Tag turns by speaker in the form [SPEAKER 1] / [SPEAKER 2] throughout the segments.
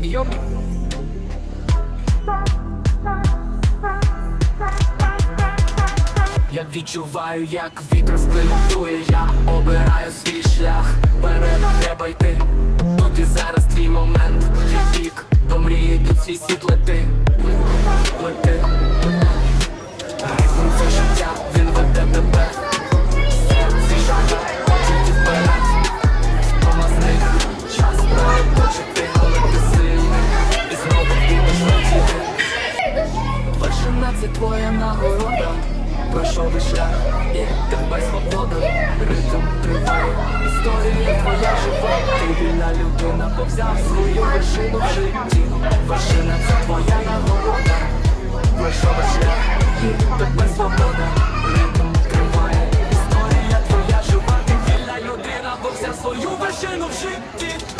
[SPEAKER 1] підйом. Я відчуваю, як вітер сплинутує, я обираю свій шлях, Перед треба йти. Тут і зараз твій момент, твій вік, до мрії тут свій світ лети, лети. Вершина це твоя нагорода. Пройшов і шлях, і тебе свобода. Ритм триває, історія твоя жива. Ти вільна людина, бо взяв свою вершину в житті. Вершина це твоя нагорода. Пройшов і шлях, і тебе свобода. Ритм триває, історія твоя жива. Ти вільна людина, бо взяв свою вершину в житті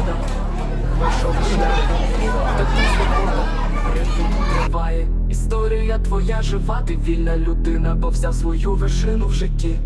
[SPEAKER 1] свобода Ритм триває, історія твоя жива Ти вільна людина, бо взяв свою вершину в житті